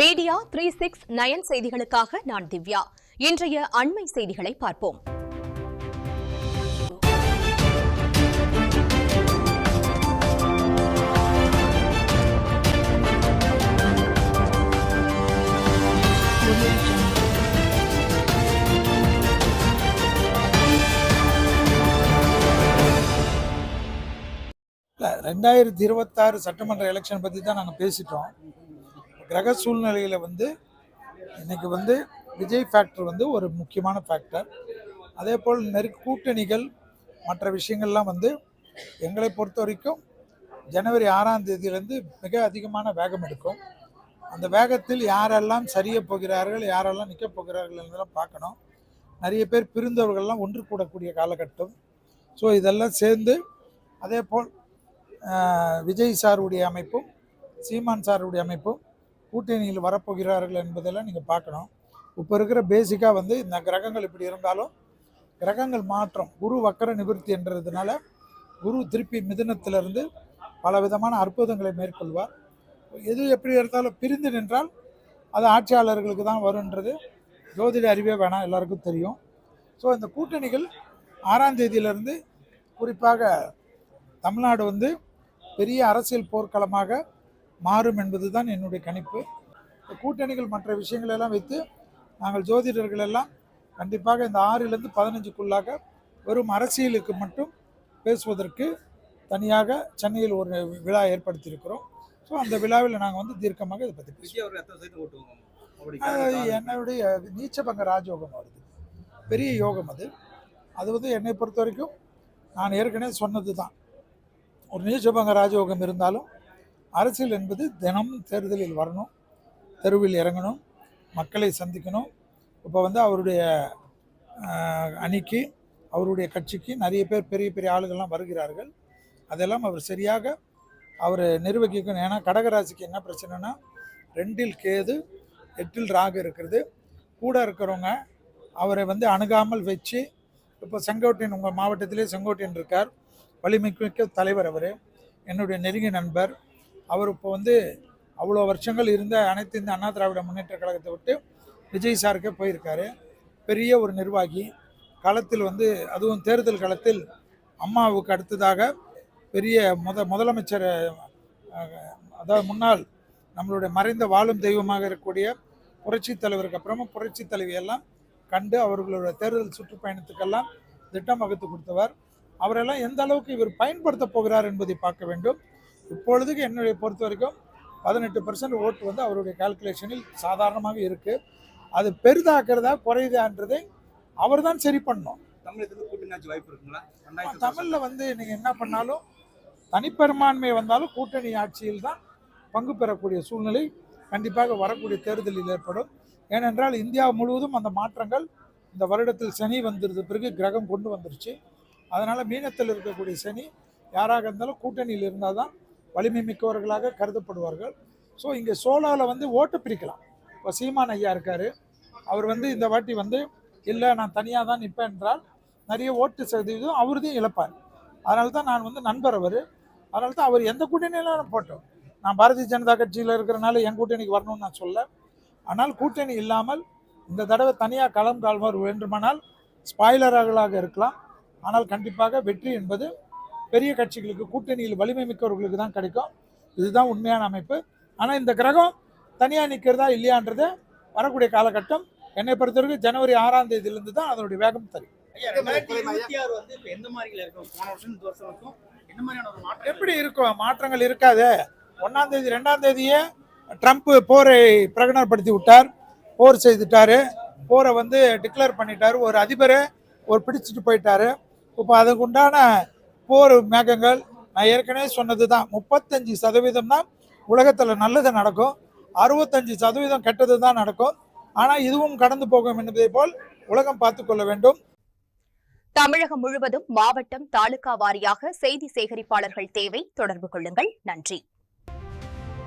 Media three six nine செய்திகளுக்காக நான் திவ்யா. இன்றைய அண்மை செய்திகளை பார்ப்போம். இல்ல, ரெண்டாயிரத்தி இருபத்தாறு சட்டமன்ற எலெக்ஷன் பற்றி தான் நாங்கள் பேசிட்டோம். கிரக சூழ்நிலையில் வந்து இன்றைக்கி வந்து விஜய் ஃபேக்டர் வந்து ஒரு முக்கியமான ஃபேக்டர் அதே போல் நெரு கூட்டணிகள் மற்ற விஷயங்கள்லாம் வந்து எங்களை பொறுத்த வரைக்கும் ஜனவரி ஆறாம் தேதியிலேருந்து மிக அதிகமான வேகம் எடுக்கும். அந்த வேகத்தில் யாரெல்லாம் சரிய போகிறார்கள் யாரெல்லாம் நிற்க போகிறார்கள் என்றெல்லாம் பார்க்கணும். நிறைய பேர் பிரிந்தவர்கள்லாம் ஒன்று கூடக்கூடிய காலகட்டம். ஸோ இதெல்லாம் சேர்ந்து அதே போல் விஜய் சாருடைய அமைப்பும் சீமான் சாருடைய அமைப்பும் கூட்டணியில் வரப்போகிறார்கள் என்பதெல்லாம் நீங்கள் பார்க்கணும். இப்போ இருக்கிற பேசிக்காக வந்து இந்த கிரகங்கள் இப்படி இருந்தாலும் கிரகங்கள் மாற்றம் குரு வக்கர நிவர்த்தி என்றதுனால குரு திருப்பி மிதுனத்திலிருந்து பல விதமான அற்புதங்களை மேற்கொள்வார். எது எப்படி இருந்தாலும் பிரிந்து நின்றால் அது ஆட்சியாளர்களுக்கு தான் வருன்றது ஜோதிட அறிவே வேணாம் எல்லாருக்கும் தெரியும். ஸோ இந்த கூட்டணிகள் ஆறாம் தேதியிலிருந்து குறிப்பாக தமிழ்நாடு வந்து பெரிய அரசியல் போர்க்களமாக மாறும் என்பது தான் என்னுடைய கணிப்பு. கூட்டணிகள் மற்ற விஷயங்கள் எல்லாம் வைத்து நாங்கள் ஜோதிடர்கள் எல்லாம் கண்டிப்பாக இந்த ஆறிலிருந்து பதினஞ்சுக்குள்ளாக வெறும் அரசியலுக்கு மட்டும் பேசுவதற்கு தனியாக சென்னையில் ஒரு விழா ஏற்படுத்தியிருக்கிறோம். ஸோ அந்த விழாவில் நாங்கள் வந்து தீர்க்கமாக இதை பற்றி பேசுவோம். என்னுடைய நீச்சபங்க ராஜயோகம் வருது. பெரிய யோகம் அது. அது வந்து என்னை பொறுத்த வரைக்கும் நான் ஏற்கனவே சொன்னது தான் ஒரு நீச்சபங்க ராஜயோகம் இருந்தாலும் அரசியல் என்பது தினம் தேர்தலில் வரணும் தெருவில் இறங்கணும் மக்களை சந்திக்கணும். இப்போ வந்து அவருடைய அணிக்கு அவருடைய கட்சிக்கு நிறைய பேர் பெரிய பெரிய ஆளுகள்லாம் வருகிறார்கள். அதெல்லாம் அவர் சரியாக அவர் நிர்வகிக்கணும். ஏன்னா கடகராசிக்கு என்ன பிரச்சனைனா ரெண்டில் கேது எட்டில் ராகு இருக்கிறது. கூட இருக்கிறவங்க அவரை வந்து அணுகாமல் வச்சு இப்போ செங்கோட்டையன் உங்கள் மாவட்டத்திலே செங்கோட்டையன் இருக்கார். வலிமைக்கு தலைவர் அவர். என்னுடைய நெருங்கிய நண்பர். அவர் இப்போ வந்து அவ்வளோ வருஷங்கள் இருந்த அனைத்து இந்த அண்ணா திராவிட முன்னேற்ற கழகத்தை விட்டு விஜய் சாருக்கே போயிருக்காரு. பெரிய ஒரு நிர்வாகி. களத்தில் வந்து அதுவும் தேர்தல் களத்தில் அம்மாவுக்கு அடுத்ததாக பெரிய முத முதலமைச்சர் அதாவது முன்னாள் நம்மளுடைய மறைந்த வாழும் தெய்வமாக இருக்கக்கூடிய புரட்சி தலைவருக்கு அப்புறமா புரட்சி தலைவியெல்லாம் கண்டு அவர்களோட தேர்தல் சுற்றுப்பயணத்துக்கெல்லாம் திட்டம் வகுத்து கொடுத்தவர். அவரெல்லாம் எந்த அளவுக்கு இவர் பயன்படுத்த போகிறார் என்பதை பார்க்க வேண்டும். இப்பொழுதுக்கு என்னுடைய பொறுத்த வரைக்கும் பதினெட்டு பர்சன்ட் ஓட்டு வந்து அவருடைய கால்குலேஷனில் சாதாரணமாக இருக்கு. அது பெரிதாக்குறதா குறையுதான்றதை அவர் தான் சரி பண்ணணும். தமிழ்ல வந்து நீங்க என்ன பண்ணாலும் தனிப்பெரும்பான்மை வந்தாலும் கூட்டணி ஆட்சியில் தான் பங்கு பெறக்கூடிய சூழ்நிலை கண்டிப்பாக வரக்கூடிய தேர்தலில் ஏற்படும். ஏனென்றால் இந்தியா முழுவதும் அந்த மாற்றங்கள் இந்த வருடத்தில் சனி வந்துருது பிறகு கிரகம் கொண்டு வந்துருச்சு. அதனால மீனத்தில் இருக்கக்கூடிய சனி யாராக இருந்தாலும் கூட்டணியில் இருந்தால் தான் வலிமை மிக்கவர்களாக கருதப்படுவார்கள். ஸோ இங்கே சோலாவில் வந்து ஓட்டு பிரிக்கலாம். இப்போ சீமான் ஐயா இருக்கார். அவர் வந்து இந்த வாட்டி வந்து இல்லை நான் தனியாக தான் நிற்பேன் என்றால் நிறைய ஓட்டு சதவீதம் அவர்தையும் இழப்பார். அதனால தான் நான் வந்து நண்பர் அவர். அதனால தான் அவர் எந்த கூட்டணியிலும் போட்டோம். நான் பாரதிய ஜனதா கட்சியில் இருக்கிறனால என் கூட்டணிக்கு வரணும்னு நான் சொல்ல ஆனால் கூட்டணி இல்லாமல் இந்த தடவை தனியாக களம் கால்வார் வேண்டுமானால் ஸ்பாய்லர்களாக இருக்கலாம். ஆனால் கண்டிப்பாக வெற்றி என்பது பெரிய கட்சிகளுக்கு கூட்டணியில் வலிமை மிக்கவர்களுக்கு தான் கிடைக்கும். இதுதான் உண்மையான அமைப்பு. ஆனால் இந்த கிரகம் தனியாக நிற்கிறதா இல்லையான்றது வரக்கூடிய காலகட்டம் என்னை பொறுத்தவரைக்கும் ஜனவரி ஆறாம் தேதியிலிருந்து தான் அதனுடைய வேகம் தெரியும். எப்படி இருக்கும்? மாற்றங்கள் இருக்காது. ஒன்றாம் தேதி ரெண்டாம் தேதியே ட்ரம்ப் போரை பிரகடனப்படுத்தி விட்டார். போர் செய்துட்டாரு. போரை வந்து டிக்ளேர் பண்ணிட்டாரு. ஒரு அதிபரை ஒரு பிடிச்சிட்டு போயிட்டாரு. இப்போ அதுக்கு உண்டான போர் மேகங்கள் நான் ஏற்கனவே சொன்னது தான் முப்பத்தஞ்சு சதவீதம் தான் உலகத்தில் நல்லது நடக்கும். அறுபத்தஞ்சு சதவீதம் கெட்டது தான் நடக்கும். ஆனால் இதுவும் கடந்து போகும் என்பதை போல் உலகம் பார்த்து கொள்ள வேண்டும். தமிழகம் முழுவதும் மாவட்டம் தாலுகா வாரியாக செய்தி சேகரிப்பாளர்கள் தேவை. தொடர்பு கொள்ளுங்கள். நன்றி.